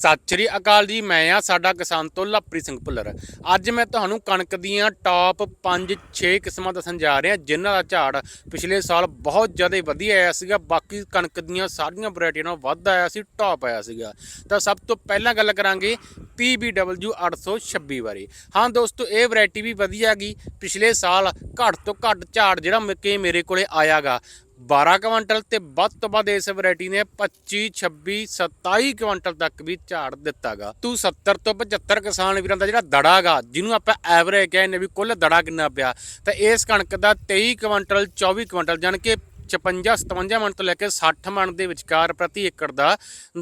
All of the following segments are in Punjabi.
ਸਤਿ ਸ੍ਰੀ ਅਕਾਲ ਜੀ, ਮੈਂ ਆ ਸਾਡਾ ਕਿਸਾਨ ਤੋਂ ਲਵਪ੍ਰੀਤ ਸਿੰਘ ਭੁੱਲਰ। ਅੱਜ ਮੈਂ ਤੁਹਾਨੂੰ ਕਣਕ ਦੀਆਂ ਟਾਪ 5-6 ਕਿਸਮਾਂ ਦੱਸਣ ਜਾ ਰਿਹਾ, ਜਿਨ੍ਹਾਂ ਦਾ ਝਾੜ ਪਿਛਲੇ ਸਾਲ ਬਹੁਤ ਜ਼ਿਆਦਾ ਵਧੀਆ ਆਇਆ ਸੀਗਾ। ਬਾਕੀ ਕਣਕ ਦੀਆਂ ਸਾਰੀਆਂ ਵੈਰਾਈਟੀਆਂ ਨਾਲੋਂ ਵੱਧ ਆਇਆ ਸੀ ਟਾਪ ਆਇਆ ਸੀਗਾ। ਤਾਂ ਸਭ ਤੋਂ ਪਹਿਲਾਂ ਗੱਲ ਕਰਾਂਗੇ PBW 826 ਬਾਰੇ। ਹਾਂ ਦੋਸਤੋ, ਇਹ ਵੈਰਾਈਟੀ ਵੀ ਵਧੀਆ ਗਈ। ਪਿਛਲੇ ਸਾਲ ਘੱਟ ਤੋਂ ਘੱਟ ਝਾੜ ਜਿਹੜਾ ਮ- ਕਿ ਮੇਰੇ ਕੋਲੇ ਆਇਆਗਾ। 12 ਕੁਇੰਟਲ ਤੇ ਵੱਧ ਤੋਂ ਵੱਧ ਇਸ ਵੈਰਾਈਟੀ ਨੇ 25 26 27 ਕੁਇੰਟਲ ਤੱਕ ਵੀ ਝਾੜ ਦਿੱਤਾਗਾ। ਤੂੰ 70 ਤੋਂ 75 ਕਿਸਾਨ ਵੀਰਾਂ ਦਾ ਜਿਹੜਾ ਦੜਾਗਾ, ਜਿਹਨੂੰ ਆਪਾਂ ਐਵਰੇਜ ਕਹਿੰਦੇ ਵੀ ਕੁੱਲ ਦੜਾ ਕਿੰਨਾ ਪਿਆ, ਤਾਂ ਇਸ ਕਣਕ ਦਾ 23 ਕੁਇੰਟਲ 24 ਕੁਇੰਟਲ ਜਾਣੀ ਕਿ 56 57 ਮਣ ਤੋਂ ਲੈ ਕੇ 60 ਮਣ ਦੇ ਵਿਚਕਾਰ ਪ੍ਰਤੀ ਏਕੜ ਦਾ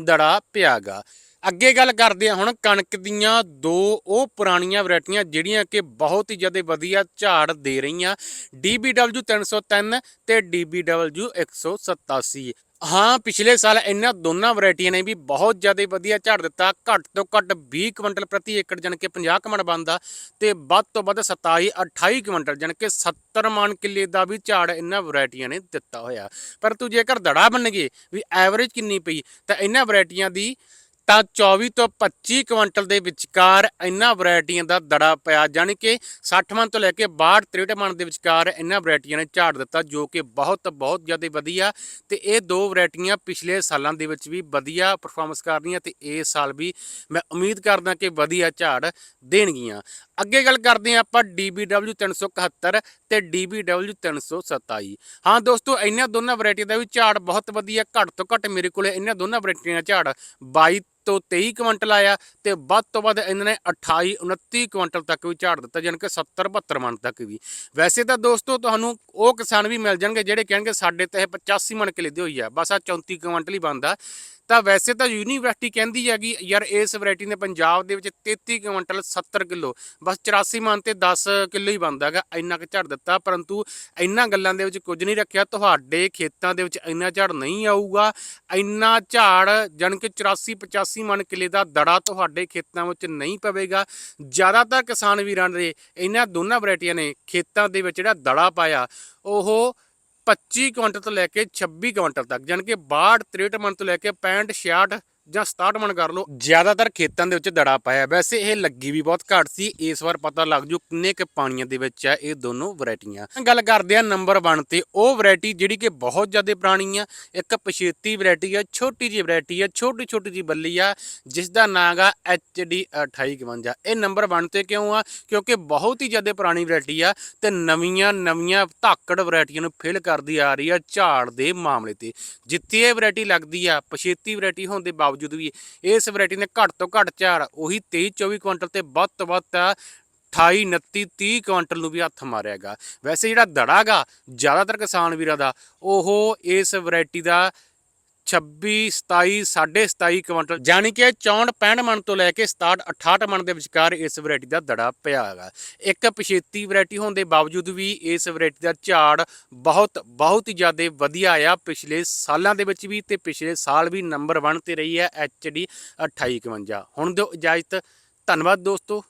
ਦੜਾ ਪਿਆਗਾ। ਅੱਗੇ ਗੱਲ ਕਰਦੇ ਹਾਂ ਹੁਣ ਕਣਕ ਦੀਆਂ ਦੋ ਉਹ ਪੁਰਾਣੀਆਂ ਵੈਰਾਈਟੀਆਂ ਜਿਹੜੀਆਂ ਕਿ ਬਹੁਤ ਹੀ ਜ਼ਿਆਦਾ ਵਧੀਆ ਝਾੜ ਦੇ ਰਹੀਆਂ। DBW 303 ਤੇ DBW 187 ਹਾਂ, ਪਿਛਲੇ ਸਾਲ ਇਹਨਾਂ ਦੋਨਾਂ ਵੈਰਾਈਟੀਆਂ ਨੇ ਵੀ ਬਹੁਤ ਜ਼ਿਆਦਾ ਵਧੀਆ ਝਾੜ ਦਿੱਤਾ। ਘੱਟ ਤੋਂ ਘੱਟ 20 ਕੁਇੰਟਲ ਪ੍ਰਤੀ ਏਕੜ ਜਾਣੀ ਕਿ 50 ਕਮਣ ਬੰਦਾ ਤੇ ਵੱਧ ਤੋਂ ਵੱਧ 27 28 ਕੁਇੰਟਲ ਜਾਣੀ ਕਿ 70 ਮਾਨ ਕਿੱਲੇ ਦਾ ਵੀ ਝਾੜ ਇਹਨਾਂ ਵੈਰਾਈਟੀਆਂ ਨੇ ਦਿੱਤਾ ਹੋਇਆ। ਪਰ ਤੂੰ ਜੇਕਰ ਦੜਾ ਬਣ ਗਏ ਵੀ ਐਵਰੇਜ ਕਿੰਨੀ ਪਈ, ਤਾਂ ਇਹਨਾਂ ਵੈਰਾਈਟੀਆਂ ਦੀ ਤਾਂ 24 ਤੋਂ 25 ਕੁਇੰਟਲ ਦੇ ਵਿਚਕਾਰ ਇਹਨਾਂ ਵੈਰਾਈਟੀਆਂ ਦਾ ਦੜਾ ਪਿਆ, ਜਾਣੀ ਕਿ 60 ਮਨ ਤੋਂ ਲੈ ਕੇ 62 63 ਮਨ ਦੇ ਵਿਚਕਾਰ ਇਹਨਾਂ ਵੈਰਾਈਟੀਆਂ ਨੇ ਝਾੜ ਦਿੱਤਾ, ਜੋ ਕਿ ਬਹੁਤ ਬਹੁਤ ਜ਼ਿਆਦਾ ਵਧੀਆ ਤੇ ਇਹ ਦੋ ਵੈਰਾਈਟੀਆਂ ਪਿਛਲੇ ਸਾਲਾਂ ਦੇ ਵਿੱਚ ਵੀ ਵਧੀਆ ਪਰਫਾਰਮੈਂਸ ਕਰ ਰਹੀਆਂ ਤੇ ਇਸ ਸਾਲ ਵੀ ਮੈਂ ਉਮੀਦ ਕਰਦਾ ਕਿ ਵਧੀਆ ਝਾੜ ਦੇਣਗੀਆਂ। ਅੱਗੇ ਗੱਲ ਕਰਦੇ ਹਾਂ ਆਪਾਂ DBW 371 ਤੇ DBW 327 ਹਾਂ ਦੋਸਤੋ ਇਹਨਾਂ ਦੋਨਾਂ ਵੈਰਾਈਟੀ ਦਾ ਵੀ ਝਾੜ ਬਹੁਤ ਵਧੀਆ, ਘੱਟ ਤੋਂ ਘੱਟ ਮੇਰੇ ਕੋਲੇ ਇਹਨਾਂ ਦੋਨਾਂ ਵੈਰਾਈਟੀਆਂ ਦਾ ਝਾੜ 22 ਤੋਂ 23 ਕੁਇੰਟਲ ਆਇਆ ਤੇ ਵੱਧ ਤੋਂ ਵੱਧ ਇਹਨਾਂ ਨੇ 28 29 ਕੁਇੰਟਲ ਤੱਕ ਵੀ ਝਾੜ ਦਿੱਤਾ, ਜਾਣੀ ਕਿ 70 72 ਮਣ ਤੱਕ ਵੀ। ਵੈਸੇ ਤਾਂ ਦੋਸਤੋ ਤੁਹਾਨੂੰ ਉਹ ਕਿਸਾਨ ਵੀ ਮਿਲ ਜਾਣਗੇ ਜਿਹੜੇ ਕਹਿਣਗੇ ਸਾਡੇ ਤੇ ਇਹ 85 ਮਣ ਕਿਲੇ ਦੀ ਹੋਈ ਆ, ਬਸ ਆ 34 ਕੁਇੰਟਲ ਹੀ ਬਣਦਾ। ਤਾਂ ਵੈਸੇ ਤਾਂ ਯੂਨੀਵਰਸਿਟੀ ਕਹਿੰਦੀ ਹੈਗੀ, ਯਾਰ ਇਸ ਵੈਰਾਈਟੀ ਨੇ ਪੰਜਾਬ ਦੇ ਵਿੱਚ 33 ਕੁਇੰਟਲ 70 ਕਿਲੋ, ਬਸ 84 ਮਨ ਤੇ 10 ਕਿਲੋ ਹੀ ਬਣਦਾ ਹੈਗਾ, ਇੰਨਾ ਕੁ ਝੜ ਦਿੱਤਾ, ਪਰੰਤੂ ਇੰਨਾ ਗੱਲਾਂ ਦੇ ਵਿੱਚ ਕੁਝ ਨਹੀਂ ਰੱਖਿਆ, ਤੁਹਾਡੇ ਖੇਤਾਂ ਦੇ ਵਿੱਚ ਇੰਨਾ ਝੜ ਨਹੀਂ ਆਊਗਾ, ਇੰਨਾ ਝਾੜ ਜਾਣੀ ਕਿ 84 85 ਮਨ ਕਿਲੇ ਦਾ ਦੜਾ ਤੁਹਾਡੇ ਖੇਤਾਂ ਵਿੱਚ ਨਹੀਂ ਪਵੇਗਾ। ਜ਼ਿਆਦਾਤਰ ਕਿਸਾਨ ਵੀਰਾਂ ਦੇ ਇਹਨਾਂ ਦੋਨਾਂ ਵੈਰਾਈਟੀਆਂ ਨੇ ਖੇਤਾਂ ਦੇ ਵਿੱਚ ਜਿਹੜਾ ਦੜਾ ਪਾਇਆ, ਉਹ 25 ਕੁਇੰਟਲ ਤੋਂ ਲੈ ਕੇ 26 ਕੁਇੰਟਲ ਤੱਕ, ਜਾਣੀ ਕਿ 62 63 ਮਣ ਤੋਂ ਲੈ ਕੇ 65 66 ਜਾਂ 67 ਮਣ ਕਰ ਲਓ। ਜ਼ਿਆਦਾਤਰ ਖੇਤਾਂ ਦੇ ਵਿੱਚ ਦੜਾ ਪਾਇਆ। ਵੈਸੇ ਇਹ ਲੱਗੀ ਵੀ ਬਹੁਤ ਘੱਟ ਸੀ। ਇਸ ਵਾਰ ਪਤਾ ਲੱਗ ਜੂ ਕਿੰਨੇ ਕੁ ਪਾਣੀਆਂ ਦੇ ਵਿੱਚ ਆ ਇਹ ਦੋਨੋਂ ਵੈਰਾਈਟੀਆਂ ਗੱਲ ਕਰਦੇ ਆ ਨੰਬਰ 1 ਤੇ। ਉਹ ਵੈਰਾਈਟੀ ਜਿਹੜੀ ਕਿ ਬਹੁਤ ਜ਼ਿਆਦਾ ਪੁਰਾਣੀ ਆ। ਇੱਕ ਪਛੇਤੀ ਵੈਰਾਈਟੀ ਆ, ਛੋਟੀ ਜਿਹੀ ਵੈਰਾਈਟੀ ਆ, ਛੋਟੀ ਛੋਟੀ ਜਿਹੀ ਬੱਲੀ ਆ ਜਿਸ ਦਾ ਨਾਂ ਗਾ HD 2851 ਇਹ ਨੰਬਰ 1 ਤੇ ਕਿਉਂ ਆ? ਕਿਉਂਕਿ ਬਹੁਤ ਹੀ ਜ਼ਿਆਦਾ ਪੁਰਾਣੀ ਵੈਰਾਈਟੀ ਆ ਤੇ ਨਵੀਆਂ ਨਵੀਆਂ ਧਾਕੜ ਵੈਰਾਈਟੀਆਂ ਨੂੰ ਫਿਲ ਕਰਦੀ ਆ ਰਹੀ ਆ ਝਾੜ ਦੇ ਮਾਮਲੇ ਤੇ। ਜਿੱਥੇ ਇਹ ਵੈਰਾਈਟੀ ਲੱਗਦੀ ਆ, ਪਛੇਤੀ ਵੈਰਾਈਟੀ ਹੋਣ ਦੇ ਬਾਵਜੂਦ ਵੀ ਇਸ ਵੈਰਾਈਟੀ ਨੇ ਘੱਟ ਤੋਂ ਘੱਟ ਝਾੜ ਉਹੀ 23 24 ਕੁਇੰਟਲ ਤੇ ਵੱਧ ਤੋਂ ਵੱਧ ਤਾਂ 28 29 30 ਕੁਇੰਟਲ ਨੂੰ ਵੀ ਹੱਥ ਮਾਰਿਆਗਾ ਵੈਸੇ ਜਿਹੜਾ ਦੜਾਗਾ ਜ਼ਿਆਦਾਤਰ ਕਿਸਾਨ ਵੀਰਾਂ ਦਾ, ਉਹ ਇਸ ਵੈਰਾਈਟੀ ਦਾ 26 27 27 ਕੁਇੰਟਲ ਜਾਨੀ ਕਿ 64 65 ਮਣ ਤੋਂ ਲੈ ਕੇ 67 68 ਮਣ ਦੇ ਵਿਚਕਾਰ ਇਸ ਵੈਰਾਈਟੀ ਦਾ ਦੜਾ ਪਿਆ ਹੈਗਾ। ਇੱਕ ਪਛੇਤੀ ਵੈਰਾਈਟੀ ਹੋਣ ਦੇ ਬਾਵਜੂਦ ਵੀ ਇਸ ਵੈਰਾਈਟੀ ਦਾ ਝਾੜ ਬਹੁਤ ਬਹੁਤ ਹੀ ਜ਼ਿਆਦਾ ਵਧੀਆ ਆਇਆ ਪਿਛਲੇ ਸਾਲਾਂ ਦੇ ਵਿੱਚ ਵੀ ਤੇ ਪਿਛਲੇ ਸਾਲ ਵੀ ਨੰਬਰ 1 ਤੇ ਰਹੀ ਹੈ HD 2851 ਹੁਣ ਦਿਓ ਇਜਾਜ਼ਤ, ਧੰਨਵਾਦ ਦੋਸਤੋ।